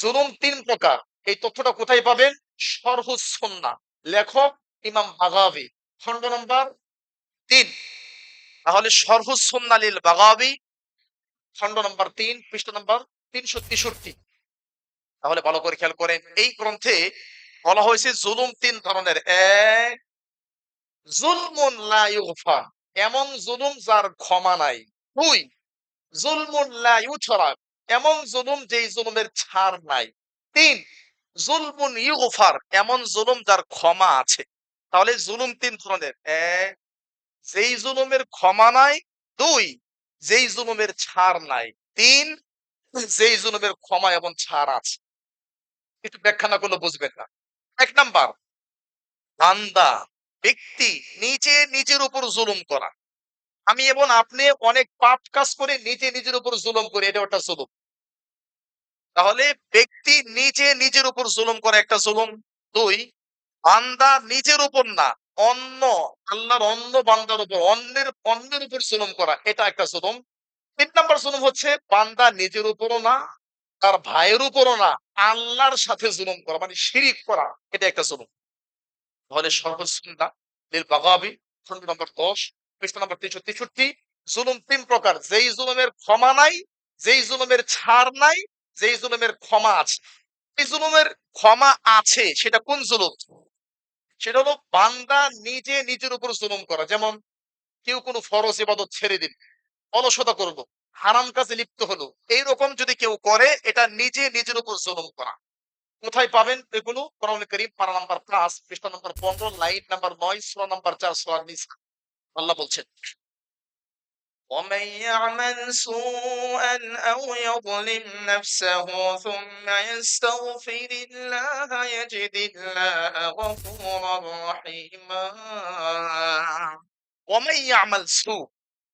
জুলুম তিন প্রকার। এই তথ্যটা কোথায় পাবেন? সরহুসন্না লেখক ইমাম বাগাবি। খণ্ড নম্বর তিন। তাহলে সরহুসন্না লিল বাগাবি। খণ্ড নম্বর তিন, পৃষ্ঠ নম্বর তিনশো তেষট্টি। তাহলে ভালো করে খেয়াল করেন। এই গ্রন্থে বলা হয়েছে জুলুম তিন ধরনের। এক, জুলমুন এমন জুলুম যার ক্ষমা নাই। দুই, জুলমুন লা ইউছরাক এমন জুলুম যেই জুলুমের ছাড় নাই। তিন, জুলমুন ইউগফার, এমন জুলুম যার ক্ষমা আছে। তাহলে জুলুম তিন ধরনের। যেই জুলুমের ক্ষমা নাই। দুই, যেই জুলুমের ছাড় নাই। তিন, যেই জুলুমের ক্ষমা এবং ছাড় আছে। একটু ব্যাখ্যা না করলে বুঝবেন না। এক নাম্বার, বান্দা, ব্যক্তি নিজে নিজের উপর জুলুম করা। আমি এবং আপনি অনেক পাপ কাজ করে নিজে নিজের উপর জুলুম করি, এটা একটা জুলুম। তাহলে ব্যক্তি নিজে নিজের উপর জুলুম করে একটা জুলুম। দুই, বান্দা নিজের উপর না, অন্য, আল্লাহর অন্য বান্দার উপর, অন্যের অন্যের উপর জুলুম করা, এটা একটা জুলুম। তিন নাম্বার জুলুম হচ্ছে বান্দা নিজের উপরও না, তার ভাইয়ের উপরও না, আল্লাহর সাথে জুলুম করা মানে শিরিক করা, এটা একটা জুলুম। তাহলে সর্বসুন্দা লীল বাগাবি খন্ড নম্বর দশ। পৃষ্ঠ নম্বর তিনশো তেষট্টি, জুলুম তিন প্রকার। যেই জুলুমের ক্ষমা নাই, যেই জুলুমের ছাড় নাই, যেই জুলুমের ক্ষমা আছে। এই জুলুমের ক্ষমা আছে, সেটা কোন জুলুম? সেটা হলো বান্দা নিজে নিজের উপর জুলুম করা। যেমন কেউ কোনো ফরজ ইবাদত ছেড়ে দিন অলসতা করল, হারাম কাজে লিপ্ত হলো, এইরকম যদি কেউ করে, এটা নিজে নিজের উপর জুলুম করা। কোথায় পাবেন এগুলো? কোরআন করিম পারা নাম্বার পাঁচ, পৃষ্ঠা নাম্বার পনেরো, লাইন নাম্বার নয়, সোয়া নাম্বার চার, সোয়া নিসা আল্লাহ বলছেন ومن يعمل سوءا أو يظلم نفسه ثم يستغفر الله يجد الله غفورا رحيما ওমাই ইয়ামাল সু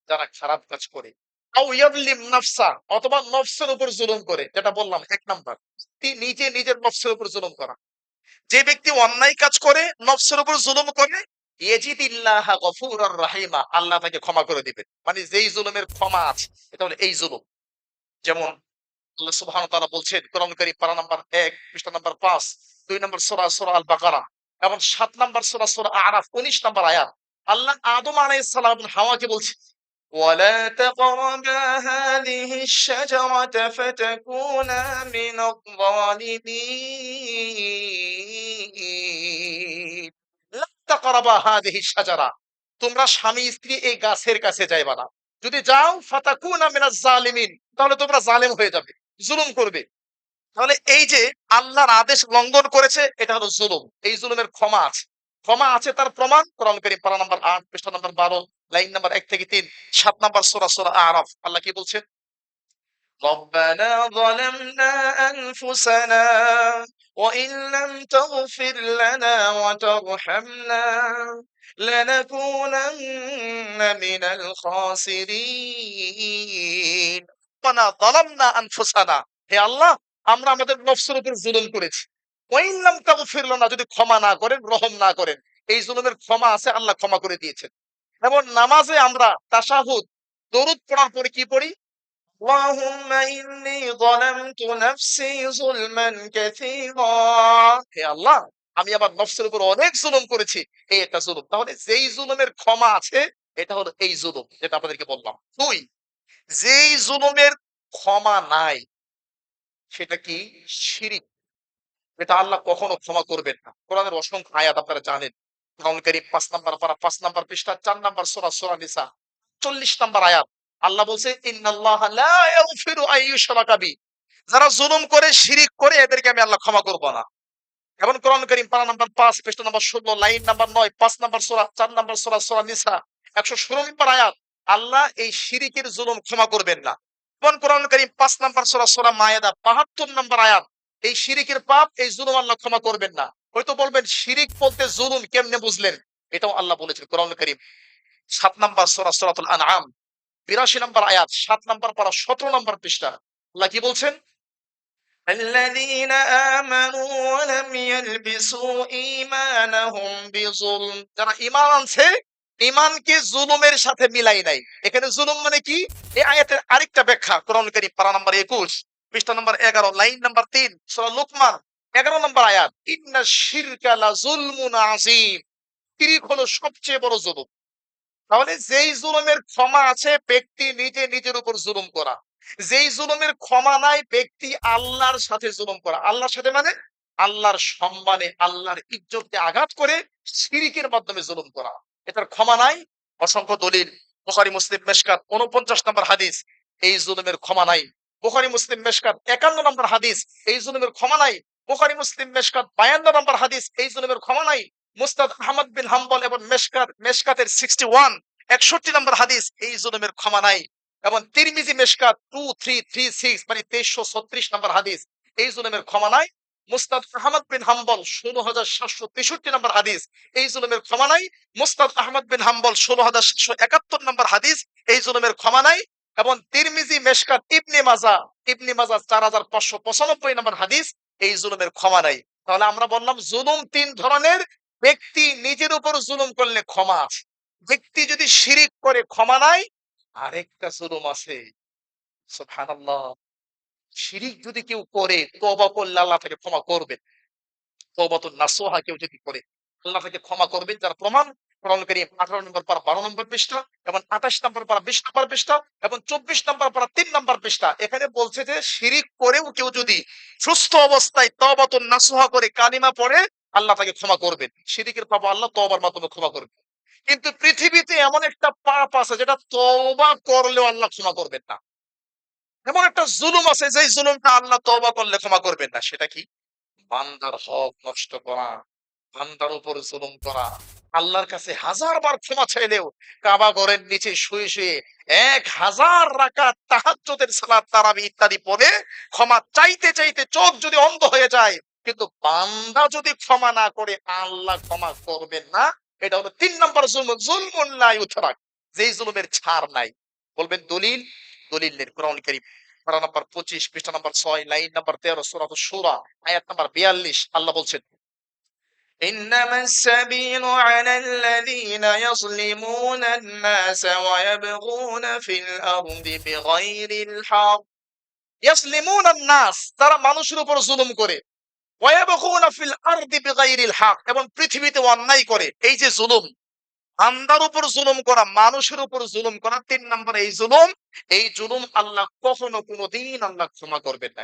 যারা খারাপ কাজ করে আও ইয়াদলিম নাফসা অথবা নফসের উপর জুলুম করে যেটা বললাম এক নাম্বার নিজে নিজের নফসের উপর জুলুম করা যে ব্যক্তি অন্যায় কাজ করে নফসের উপর জুলুম করে ইয়েজিদিল্লাহ গফুরার রাহিমা আল্লাহ তাকে ক্ষমা করে দিবেন মানে যেই জুলুমের ক্ষমা আছে এটা হলো এই জুলুম যেমন আল্লাহ সুবহানাহু ওয়া তাআলা বলছেন কোরআন কারীম পারা নাম্বার 1 পৃষ্ঠা নাম্বার 5 দুই নম্বর সূরা সূরা আল বাকারা এবং সাত নম্বর সূরা সূরা আরাফ 19 নম্বর আয়াত আল্লাহ আদম আলাইহিস সালাম এবং হাওয়াকে বলছে ولا تقربا هذه الشجرة فتكونا من الظالمين তাকরাবা হাদিহি শাজারা। তোমরা স্বামী, স্ত্রী এই গাছের কাছে যাইবা না। যদি যাও, ফাতাকুনা মিনাজ জালিমিন, তাহলে তোমরা জালেম হয়ে যাবে, জুলুম করবে। তাহলে এই যে আল্লাহর আদেশ লঙ্ঘন করেছে, এটা হলো জুলুম। এই জুলুমের ক্ষমা আছে। ক্ষমা আছে তার প্রমাণ, কোরআন কারীম পারা নাম্বার 8 পৃষ্ঠা নাম্বার 12 লাইন নাম্বার এক থেকে তিন, সাত নাম্বার সোরা সোরা আরাফ। আল্লাহ কি বলছেন? ربنا ظلمنا أنفسنا وإن لم تغفر لنا وترحمنا لنكونن من الخاسرين রব্বানা যালামনা আনফুসানা হে আল্লাহ আমরা আমাদের নফসের উপর জুলুম করেছি ওয়াইন লাম তাগফির লানা যদি ক্ষমা না করেন রহম না করেন এই জুলুমের ক্ষমা আছে আল্লাহ ক্ষমা করে দিয়েছেন এবং নামাজে আমরা তাশাহুদ দরুদ পড়ার পরে কি পড়ি اللهم إني ظلمت نفسي ظلما كثيرا হে আল্লাহ আমি আমার নফসের উপর অনেক জুলুম করেছি এই একটা জুলুম তাহলে যেই জুলুমের ক্ষমা আছে এটা হলো এই জুলুম যেটা আপনাদেরকে বললাম দুই যেই জুলুমের ক্ষমা নাই সেটা কি শিরিক এটা আল্লাহ কখনো ক্ষমা করবেন না কোরআনের অসংখ্য আয়াত আপনারা জানেন কোরআন কারীম পাঁচ নাম্বার পারা পাঁচ নাম্বার পৃষ্ঠা চার নাম্বার সূরা সূরা নিসা চল্লিশ নাম্বার আয়াত আল্লাহ বলছে যারা জুলুম করে, শিরিক করে, এদেরকে আমি আল্লাহ ক্ষমা করব না। এবং কোরআন করিম পারা নাম্বার পাঁচ, পৃষ্ঠা নাম্বার ষোলো, লাইন নাম্বার নয়, পাঁচ নাম্বার সূরা, চার নাম্বার সূরা সূরা নিসা, একশো ষোলো নম্বর আয়াত। আল্লাহ এই শিরিকের জুলুম ক্ষমা করবেন না। এবং কোরআন কারীম পাঁচ নাম্বার সূরা সূরা মায়েদা, বাহাত্তর নম্বর আয়াত। এই শিরিকের পাপ, এই জুলুম আল্লাহ ক্ষমা করবেন না। হয়তো বলবেন, শিরিক বলতে জুলুম কেমনে বুঝলেন? এটাও আল্লাহ বলেছেন কোরআন করিম। সাত নাম্বার সূরা, সূরাতুল আনআম। বিরাশি নম্বর আয়াত সাত নাম্বার পারা সতেরো নম্বর পৃষ্ঠা আল্লাহ কি বলছেন الذين آمنوا ولم يلبسوا إيمانهم بظلم যারা ঈমান আনছে ঈমানকে জুলুমের সাথে মিলাই নাই এখানে জুলুম মানে কি এই আয়াতের আরেকটা ব্যাখ্যা কোরআন কারীম পারা নাম্বার 21 পৃষ্ঠা নম্বর এগারো লাইন নাম্বার তিন সূরা লোকমান এগারো নম্বর আয়াত ইন্না শিরকা লা যুলমুন আযীম শিরিক হলো সবচেয়ে বড় জুলুম তাহলে যেই জুলুমের ক্ষমা আছে, ব্যক্তি নিজে নিজের উপর জুলুম করা। যেই জুলুমের ক্ষমা নাই, ব্যক্তি আল্লাহর সাথে জুলুম করা। আল্লাহর সাথে মানে? আল্লাহর সম্মানে, আল্লাহর ইজ্জতকে আঘাত করে শিরিকের মাধ্যমে জুলুম করা। এটার ক্ষমা নাই। অসংখ্য দলিল। বুখারী, মুসলিম, মেশকাত 49 নম্বর হাদিস। এই জুলুমের ক্ষমা নাই। বুখারী, মুসলিম, মেশকাত 51 নম্বর হাদিস। এই জুলুমের ক্ষমা নাই। বুখারী, মুসলিম, মেশকাত 52 নম্বর হাদিস। এই জুলুমের ক্ষমা নাই। মুস্তাদ আহমদ বিন হাম্বল এবং মেশকাত, মেশকাতের 61 61 নম্বর হাদিস, এই জুলুমের ক্ষমা নাই। এবং তিরমিজি মেশকাত 2336 মানে 2336 নম্বর হাদিস, এই জুলুমের ক্ষমা নাই। মুস্তাদ আহমদ বিন হাম্বল 16763 নম্বর হাদিস, এই জুলুমের ক্ষমা নাই। মুস্তাদ আহমদ বিন হাম্বল 16771 নম্বর হাদিস, এই জুলুমের ক্ষমা নাই। এবং তিরমিজি মেশকাত ইবনে মাজা ইবনে মাজা 4595 নম্বর হাদিস, এই জুলুমের ক্ষমা নাই। তাহলে আমরা বললাম জুলুম তিন ধরনের ব্যক্তি নিজের উপর জুলুম করলে ক্ষমা আছে ব্যক্তি যদি শিরিক করে ক্ষমা নাই, আরেকটা জুলুম আছে শিরিক যদি কেউ করে, তওবা করলে আল্লাহ তাকে ক্ষমা করবেন। তওবাতুন নাসুহা কেউ যদি করে, আল্লাহ তাকে ক্ষমা করবেন। যার প্রমাণ কোরআন 18 নম্বর পারা 12 নম্বর পৃষ্ঠা এবং 28 নম্বর পারা 20 নম্বর পৃষ্ঠা এবং 24 নম্বর পারা 3 নম্বর পৃষ্ঠা। এখানে বলছে যে, শিরিক করেও কেউ যদি সুস্থ অবস্থায় তওবাতুন নাসুহা করে কালিমা পড়ে আল্লাহ তাকে ক্ষমা করবেন। শিরিকের পাপ আল্লাহ তওবার মাধ্যমে ক্ষমা করবেন। কিন্তু পৃথিবীতে এমন একটা পাপ আছে, যেটা তওবা করলেও আল্লাহ ক্ষমা করবেন না। এমন একটা জুলুম আছে যে জুলুমটা আল্লাহ তওবা করলে ক্ষমা করবেন না। সেটা কি? বান্দার হক নষ্ট করা, বান্দার উপর জুলুম করা। আল্লাহর কাছে হাজার বার ক্ষমা চাইলেও কাবা ঘরের নিচে শুয়ে শুয়ে এক হাজার রাকাত তাহাজ্জুদের সালাত, তারাবি ইত্যাদি পড়ে ক্ষমা চাইতে চাইতে চোখ যদি অন্ধ হয়ে যায় কিন্তু বান্দা যদি ক্ষমা না করে আল্লাহ ক্ষমা করবেন না এটা হলো তিন নম্বর জুলুম জুলমুন লা ইউতরাক যেই জুলুমের ছাড় নাই বলবেন দলিল দলিল নেন কোরআন কারীম পারা নাম্বার 25 পৃষ্ঠা নাম্বার 6 লাইন নাম্বার 13 সূরা সূরা আয়াত নাম্বার 42 আল্লাহ বলছেন إنما السبيل على الذين يظلمون الناس ويبغون في الأرض بغير الحق ইয়াসলিমুন নাস তারা মানুষের উপর জুলুম করে এবং পৃথিবীতে অন্যায় করে। এই যে জুলুম আন্দার উপর জুলুম করা, মানুষের উপর জুলুম করা, তিন নম্বর এই জুলুম এই জুলুম আল্লাহ কখনো কোনোদিন আল্লাহ ক্ষমা করবেন না।